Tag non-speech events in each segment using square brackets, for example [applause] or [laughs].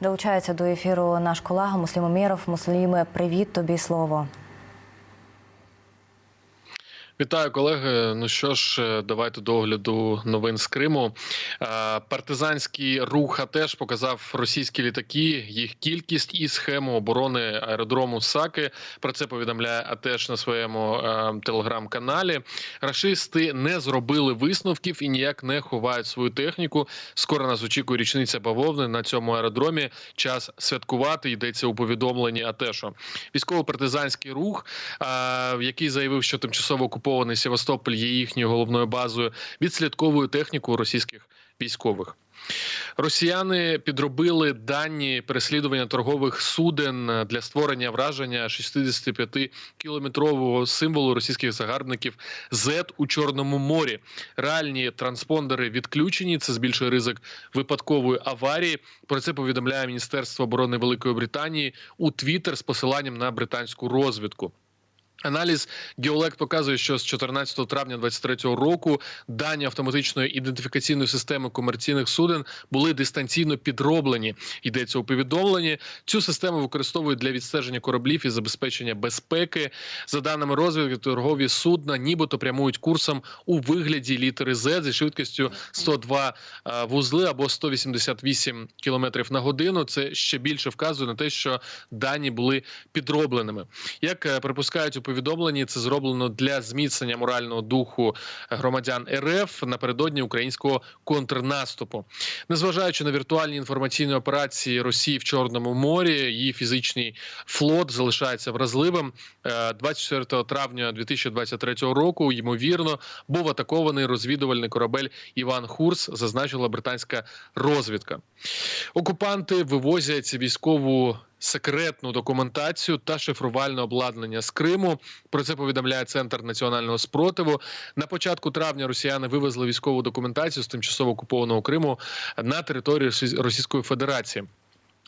Долучається до ефіру наш колега Муслім Умєров. Мусліме, привіт тобі слово. Вітаю, колеги. Ну що ж, е, давайте до огляду новин з Криму. Е, Партизанський рух теж показав російські літаки, їх кількість і схему оборони аеродрому Саки. Про це повідомляє АТЕШ на своєму е, телеграм-каналі. Рашисти не зробили висновків і ніяк не ховають свою техніку. Скоро нас очікує річниця бавовни на цьому аеродромі. Час святкувати йдеться у повідомленні АТЕШу. Військово-партизанський рух, який заявив, що тимчасово окупований Севастополь є їхньою головною базою, відслідковує техніку російських військових. Росіяни підробили дані переслідування торгових суден для створення враження 65-кілометрового символу російських загарбників Z у Чорному морі. Реальні транспондери відключені. Це збільшує ризик випадкової аварії. Про це повідомляє Міністерство оборони Великої Британії у Твіттер з посиланням на британську розвідку. Аналіз Геолект показує, що з 14 травня 2023 року дані автоматичної ідентифікаційної системи комерційних суден були дистанційно підроблені. Йдеться у повідомленні. Цю систему використовують для відстеження кораблів і забезпечення безпеки. За даними розвідки, торгові судна, нібито прямують курсом у вигляді літери Z зі швидкістю 102 е, вузли або 188 км на годину. Це ще більше вказує на те, що дані були підробленими. Як е, припускають у повідомленні, це зроблено для зміцнення морального духу громадян РФ напередодні українського контрнаступу, незважаючи на віртуальні інформаційні операції Росії в Чорному морі, її фізичний флот залишається вразливим. Е, 24 травня 2023 року. Ймовірно, був атакований розвідувальний корабель Іван Хурс, зазначила британська розвідка. Окупанти вивозять військову секретну документацію та шифрувальне обладнання з Криму. Про це повідомляє Центр національного спротиву. На початку травня росіяни вивезли військову документацію з тимчасово окупованого Криму на територію Російської Федерації.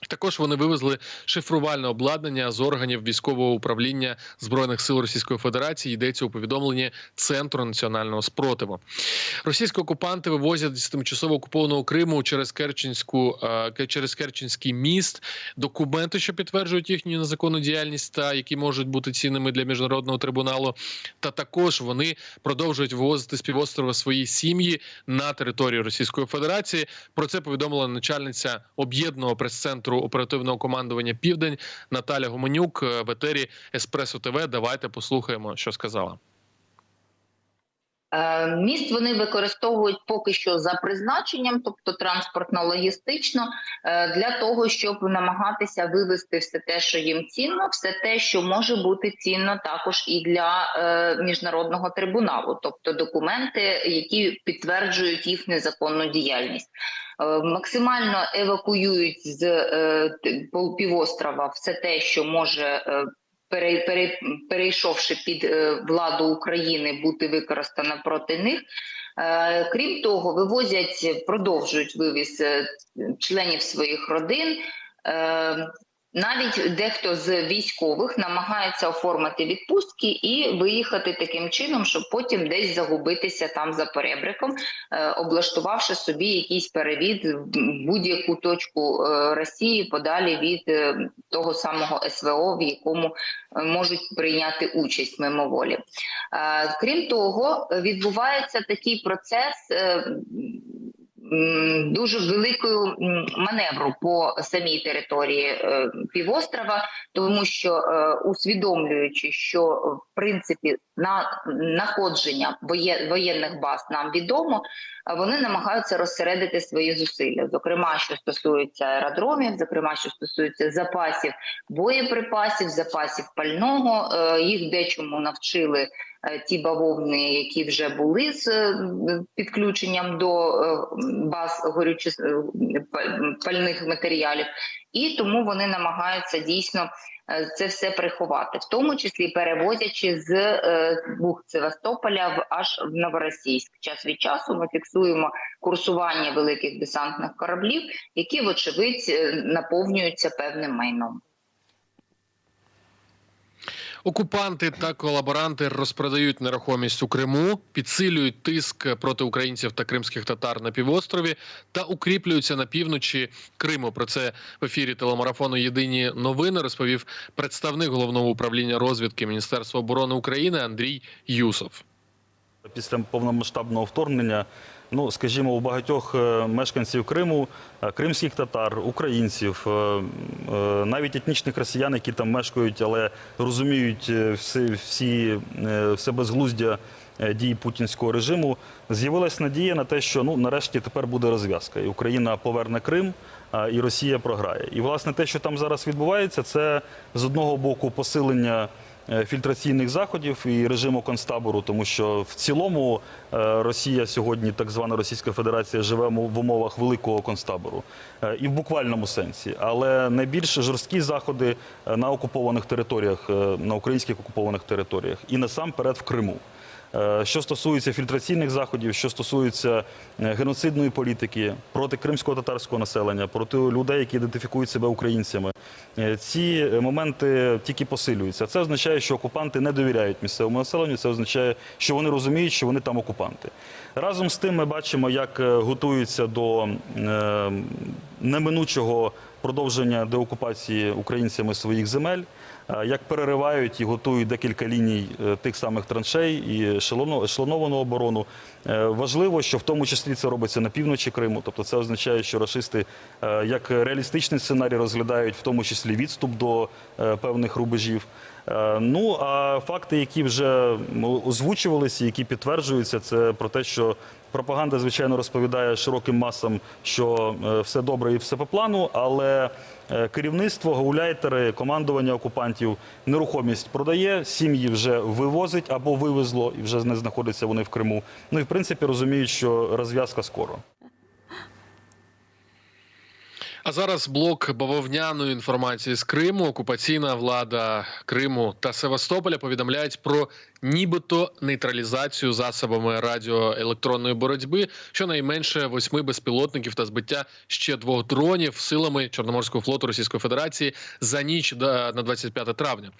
Також вони вивезли шифрувальне обладнання з органів військового управління збройних сил Російської Федерації. Йдеться у повідомленні Центру національного спротиву. Російські окупанти вивозять з тимчасово окупованого Криму через Керченську е, через Керченський міст документи, що підтверджують їхню незаконну діяльність та які можуть бути цінними для міжнародного трибуналу. Та також вони продовжують вивозити з півострова свої сім'ї на територію Російської Федерації. Про це повідомила начальниця об'єднаного прес-центру оперативного командування Південь Наталя Гуменюк е, в етері Еспресо ТВ. Давайте послухаємо, що сказала. Е, Міст вони використовують поки що за призначенням, тобто транспортно-логістично, е, для того, щоб намагатися вивести все те, що їм цінно, все те, що може бути цінно також і для е, міжнародного трибуналу, тобто документи, які підтверджують їх незаконну діяльність. Максимально евакуюють з півострова все те, що може пере, пере, перейшовши під е, владу України, бути використана проти них. Е, крім того, вивозять, продовжують вивіз е, членів своїх родин. Навіть дехто з військових намагається оформити відпустки і виїхати таким чином, щоб потім десь загубитися там за перебриком, облаштувавши собі якийсь перевід в будь-яку точку Росії подалі від того самого СВО, в якому можуть прийняти участь мимоволі. Крім того, відбувається такий процес дуже великою маневру по самій території е, півострова, тому що е, усвідомлюючи, що в принципі на находження воєнних баз нам відомо, вони намагаються розсередити свої зусилля, зокрема, що стосується аеродромів, зокрема, що стосується запасів боєприпасів, запасів пального, е, їх дечому навчили. Ті бавовни, які вже були з підключенням до баз горючих пальних матеріалів, і тому вони намагаються дійсно це все приховати, в тому числі перевозячи з бухт Севастополя в аж в Новоросійськ. Час від часу ми фіксуємо курсування великих десантних кораблів, які, вочевидь, наповнюються певним майном. Окупанти та колаборанти розпродають нерухомість у Криму, підсилюють тиск проти українців та кримських татар на півострові та укріплюються на півночі Криму. Про це в ефірі телемарафону Єдині новини розповів представник головного управління розвідки Міністерства оборони України Андрій Юсов. Після повномасштабного вторгнення, ну скажімо, у багатьох е, мешканців Криму, е, кримських татар, українців, е, навіть етнічних росіян, які там мешкають, але розуміють всі, всі все безглуздя дій путінського режиму, з'явилась надія на те, що ну нарешті тепер буде розв'язка, і Україна поверне Крим, і Росія програє. І власне те, що там зараз відбувається, це з одного боку посилення фільтраційних заходів і режиму концтабору, тому що в цілому е, Росія сьогодні, так звана Російська Федерація, живе в умовах великого концтабору Е, і в буквальному сенсі. Але найбільш жорсткі заходи е, на окупованих територіях, е, на українських окупованих територіях і насамперед в Криму. Е, Що стосується фільтраційних заходів, що стосується е, геноцидної політики проти кримського татарського населення, проти людей, які ідентифікують себе українцями, е, ці моменти тільки посилюються. Це означає, що окупанти не довіряють місцевому населенню. Це означає, що вони розуміють, що вони там окупанти. Разом з тим, ми бачимо, як е, готуються до е, неминучого продовження деокупації українцями своїх земель. е, Як переривають і готують декілька ліній тих самих траншей і ешелоно- ешелоновану оборону. Важливо, що в тому числі це робиться на півночі Криму. Тобто це означає, що рашисти е, як реалістичний сценарій розглядають, в тому числі відступ до певних рубежів. Е, Ну а факти, які вже озвучувалися, які підтверджуються, це про те, що пропаганда, звичайно, розповідає широким масам, що е, все добре і все по плану, але е, керівництво, гауляйтери, командування окупантів нерухомість продає, сім'ї вже вивозить або вивезло, і вже не знаходяться вони в Криму. Ну і в принципі розуміють, що розв'язка скоро. А зараз блок бавовняної інформації з Криму. Окупаційна влада Криму та Севастополя повідомляють про нібито нейтралізацію засобами радіоелектронної боротьби щонайменше восьми безпілотників та збиття ще двох дронів силами Чорноморського флоту Російської Федерації за ніч на 25 травня.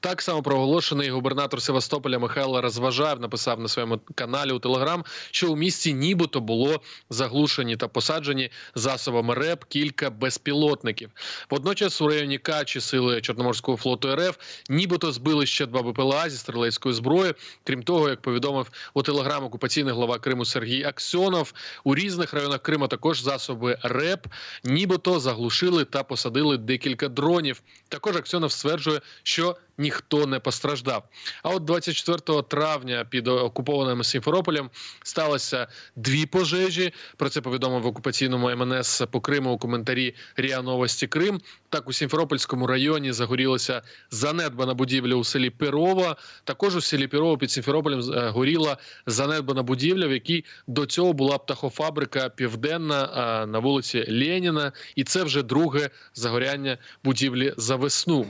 Так само проголошений губернатор Севастополя Михайло Розважаєв написав на своєму каналі у Телеграм, що у місті нібито було заглушені та посаджені засобами РЕП кілька безпілотників. Водночас у районі Качі сили Чорноморського флоту РФ нібито збили ще два БПЛА зі стрілецької зброї. Крім того, як повідомив у телеграм окупаційний глава Криму Сергій Аксьонов, у різних районах Криму також засоби РЕП нібито заглушили та посадили декілька дронів. Також Аксьонов стверджує, що ніхто не постраждав. А от 24 травня під окупованим Сімферополем сталося дві пожежі. Про це повідомив в окупаційному МНС по Криму у коментарі РІА Новості Крим. Так у Сімферопольському районі загорілася занедбана будівля у селі Перова. Також у селі Перова під Сімферополем е, горіла занедбана будівля, в якій до цього була птахофабрика Південна на вулиці Леніна. І це вже друге загоряння будівлі за весну.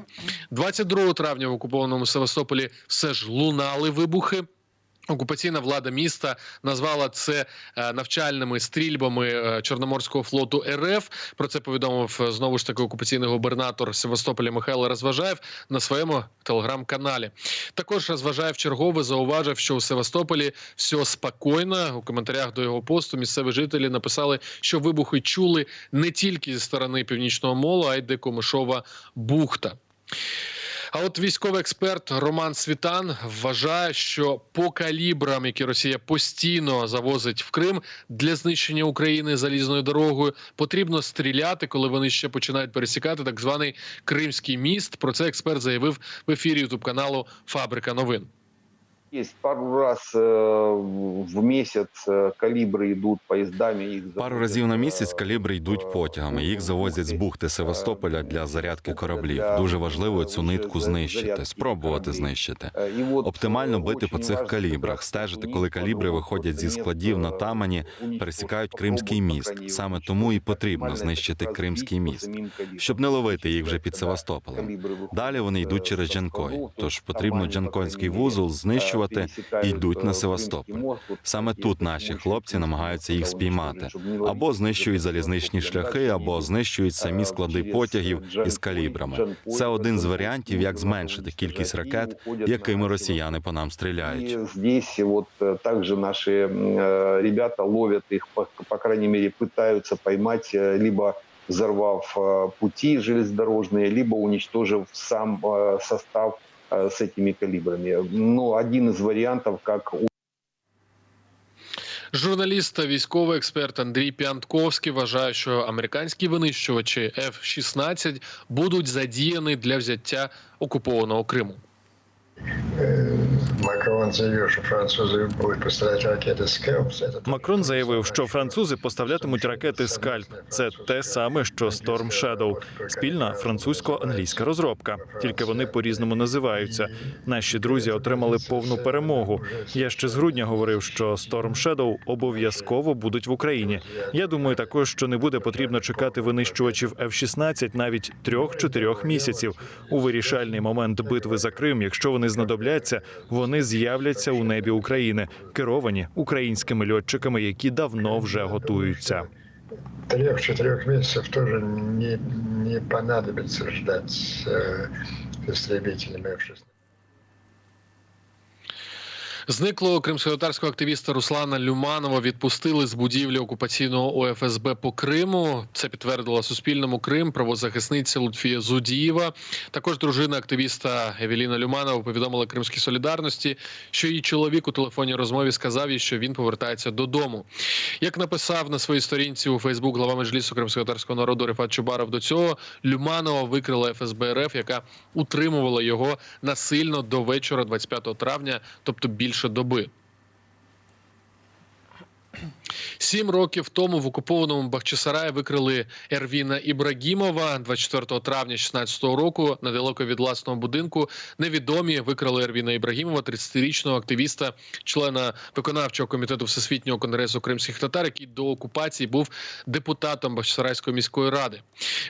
22 травня в окупованому Севастополі все ж лунали вибухи. Окупаційна влада міста назвала це е, навчальними стрільбами е, Чорноморського флоту РФ. Про це повідомив е, знову ж таки окупаційний губернатор Севастополя Михайло Розважаєв на своєму телеграм-каналі. Також Розважаєв чергове зауважив, що у Севастополі все спокійно. У коментарях до його посту місцеві жителі написали, що вибухи чули не тільки зі сторони північного молу, а й де Комишова бухта. А от військовий експерт Роман Світан вважає, що по калібрам, які Росія постійно завозить в Крим для знищення України залізною дорогою, потрібно стріляти, коли вони ще починають пересікати так званий Кримський міст. Про це експерт заявив в ефірі ютуб каналу Фабрика новин Есть пару раз э, в месяц э, калибры идут поездами. Их Пару завозят, разів на місяць э, калібри йдуть потягами. Їх завозять з бухти Севастополя для зарядки кораблів. Дуже важливо цю нитку знищити, спробувати знищити. Э, и вот, Оптимально э, бити по очень цих важно калібрах, как раз стежити, у коли них калібри потом виходять зі вместо складів на Тамані, уничтожить, пересікають попробуют Кримський міст. по крайней Саме мере, тому і уничтожить потрібно максимально знищити так Кримський разбить міст, по самим калибрам. щоб не ловити їх вже Когда під Севастополем. калибры выходят, Далі вони э, йдуть через со Джанкой. складов, то Тож есть потрібно Тамани, по Джанкойський крайней мере, вузол э, знищувати знищувати, і йдуть на Севастополь. Саме тут наші хлопці намагаються їх спіймати. Або знищують залізничні шляхи, або знищують самі склади потягів із калібрами. Це один з варіантів, як зменшити кількість ракет, якими росіяни по нам стріляють. И здесь вот э, также наши э, ребята ловят их, по, по крайней мере, пытаются поймать, э, либо взорвав э, пути железнодорожные, либо уничтожив сам э, состав э, с этими калибрами. Ну, один из вариантов, как Журналіст та військовий експерт Андрій Піантковський вважає, що американські винищувачі F-16 будуть задіяні для взяття окупованого Криму. Макрон заявив, що французи будуть поставляти ракети. Це Макрон заявив, що французи поставлятимуть ракети Скальп. Це те саме, що Storm Shadow. спільна французько-англійська розробка. Тільки вони по-різному називаються. Наші друзі отримали повну перемогу. Я ще з грудня говорив, що Storm Shadow обов'язково будуть в Україні. Я думаю, також що не буде потрібно чекати винищувачів F-16 навіть трьох-чотирьох місяців. У вирішальний момент битви за Крим, якщо вони знадобляться, вони з'являться у небі України, керовані українськими льотчиками, які давно вже готуються. Трьох-чотирьох місяців теж не, не понадобиться ждати з истребителями F-16. Зниклого кримськотарського активіста Руслана Люманова відпустили з будівлі окупаційного ОФСБ по Криму. Це підтвердила Суспільному Крим правозахисниця Лутфія Зудієва. Також дружина активіста Евеліна Люманова повідомила Кримській солідарності, що її чоловік у телефонній розмові сказав їй, що він повертається додому. Як написав на своїй сторінці у Фейсбук глава меджлісу кримськотарського народу Рефат Чубаров, до цього Люманова викрила ФСБ РФ, яка утримувала його насильно до вечора 25 травня, тобто більше доби. Сім років тому в окупованому Бахчисараї викрили Ервіна Ібрагімова 24 травня 16 року недалеко від власного будинку. Невідомі викрали Ервіна Ібрагімова, 30-річного активіста, члена виконавчого комітету Всесвітнього конгресу кримських татар, який до окупації був депутатом Бахчисарайської міської ради.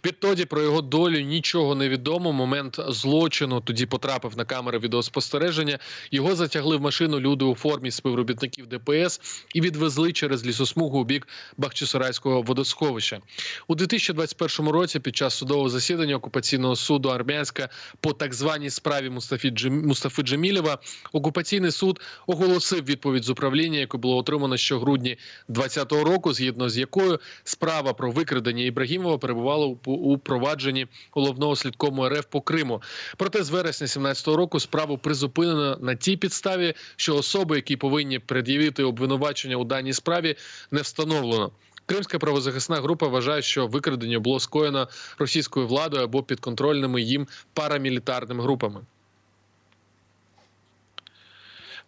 Відтоді про його долю нічого не відомо. Момент злочину тоді потрапив на камери відеоспостереження. Його затягли в машину люди у формі співробітників ДПС і відвезли через лісосмугу у бік Бахчисарайського водосховища. У 2021 році під час судового засідання окупаційного суду Армянська по так званій справі Мустафі Джем... Мустафи Джемілєва окупаційний суд оголосив відповідь з управління, яке було отримано ще в грудні 2020 року, згідно з якою справа про викрадення Ібрагімова перебувала у провадженні головного слідкому РФ по Криму. Проте з вересня 2017 року справу призупинено на тій підставі, що особи, які повинні пред'явити обвинувачення у даній справі, не встановлено. Кримська правозахисна група вважає, що викрадення було скоєно російською владою або підконтрольними їм парамілітарними групами.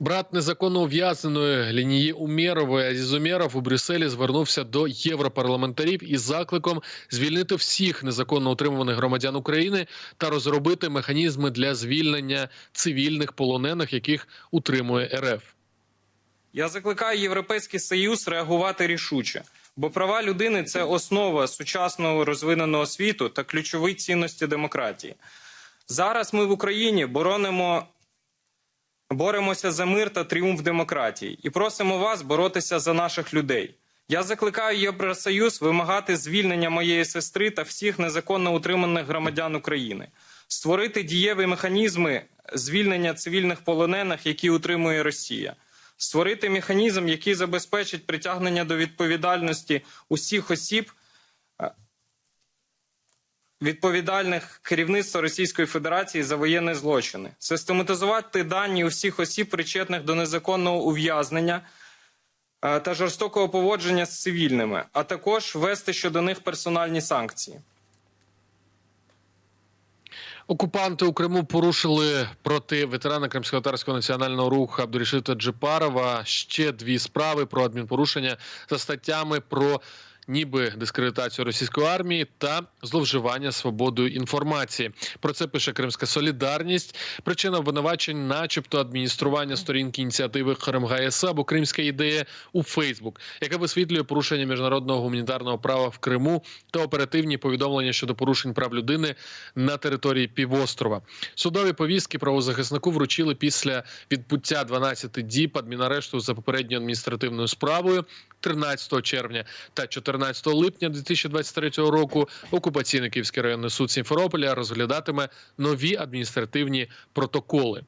Брат незаконно ув'язненої Лінії Умєрової Азіз у Брюсселі звернувся до європарламентарів із закликом звільнити всіх незаконно утримуваних громадян України та розробити механізми для звільнення цивільних полонених, яких утримує РФ. Я закликаю Європейський Союз реагувати рішуче, бо права людини це основа сучасного розвиненого світу та ключові цінності демократії. Зараз ми в Україні боронимо, боремося за мир та тріумф демократії і просимо вас боротися за наших людей. Я закликаю Євросоюз вимагати звільнення моєї сестри та всіх незаконно утриманих громадян України, створити дієві механізми звільнення цивільних полонених, які утримує Росія створити механізм, який забезпечить притягнення до відповідальності усіх осіб, е, відповідальних керівництва Російської Федерації за воєнні злочини, систематизувати дані усіх осіб, причетних до незаконного ув'язнення е, та жорстокого поводження з цивільними, а також ввести щодо них персональні санкції. Окупанти у Криму порушили проти ветерана Кримськотарського національного руху Абдурішита Джипарова ще дві справи про адмінпорушення за статтями про ніби дискредитацію російської армії та зловживання свободою інформації. Про це пише Кримська Солідарність. Причина обвинувачень, начебто, адміністрування сторінки ініціативи ХРМГС або Кримська ідея у Фейсбук, яка висвітлює порушення міжнародного гуманітарного права в Криму та оперативні повідомлення щодо порушень прав людини на території півострова. Судові повістки правозахиснику вручили після відбуття 12 діб адмінарешту за попередньою адміністративною справою 13 червня та 14 липня 2023 року. Окупаційний Київський районний суд Сімферополя розглядатиме нові адміністративні протоколи.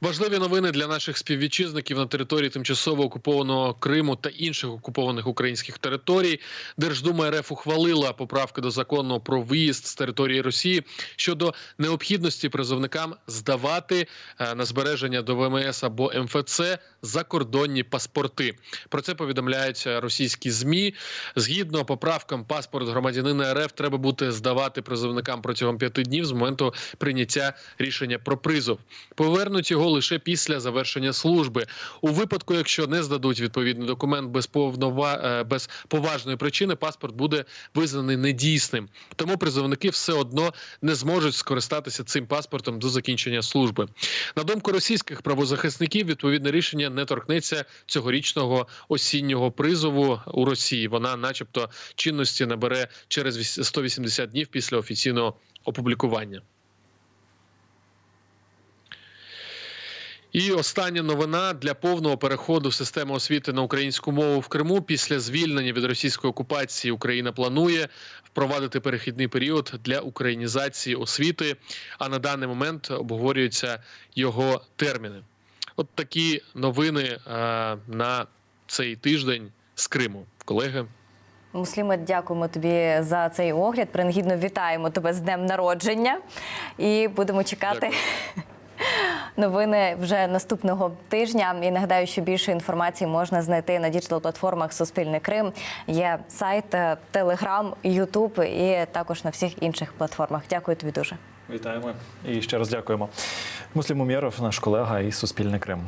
Важливі новини для наших співвітчизників на території тимчасово окупованого Криму та інших окупованих українських територій. Держдума РФ ухвалила поправки до закону про виїзд з території Росії щодо необхідності призовникам здавати е, на збереження до ВМС або МФЦ закордонні паспорти. Про це повідомляють російські змі. Згідно поправкам, паспорт громадянина РФ треба бути здавати призовникам протягом п'яти днів з моменту прийняття рішення про призов. Повернуть його лише після завершення служби. У випадку, якщо не здадуть відповідний документ без повнова е, без поважної причини, паспорт буде визнаний недійсним. Тому призовники все одно не зможуть скористатися цим паспортом до закінчення служби. На думку російських правозахисників, відповідне рішення не торкнеться цьогорічного осіннього призову у Росії. Вона, начебто, чинності набере через віс- 180 днів після офіційного опублікування. І остання новина для повного переходу в систему освіти на українську мову в Криму після звільнення від російської окупації Україна планує впровадити перехідний період для українізації освіти. А на даний момент обговорюються його терміни. От такі новини е, на цей тиждень з Криму, колеги. Мусліме, дякуємо тобі за цей огляд. Принагідно вітаємо тебе з днем народження і будемо чекати. Дякую. [laughs] Новини вже наступного тижня. І нагадаю, що більше інформації можна знайти на діджитал-платформах Суспільний Крим. Є сайт, е, Телеграм, Ютуб і також на всіх інших платформах. Дякую тобі дуже. Вітаємо і ще раз дякуємо. Муслім Умєров, наш колега із Суспільне Крим.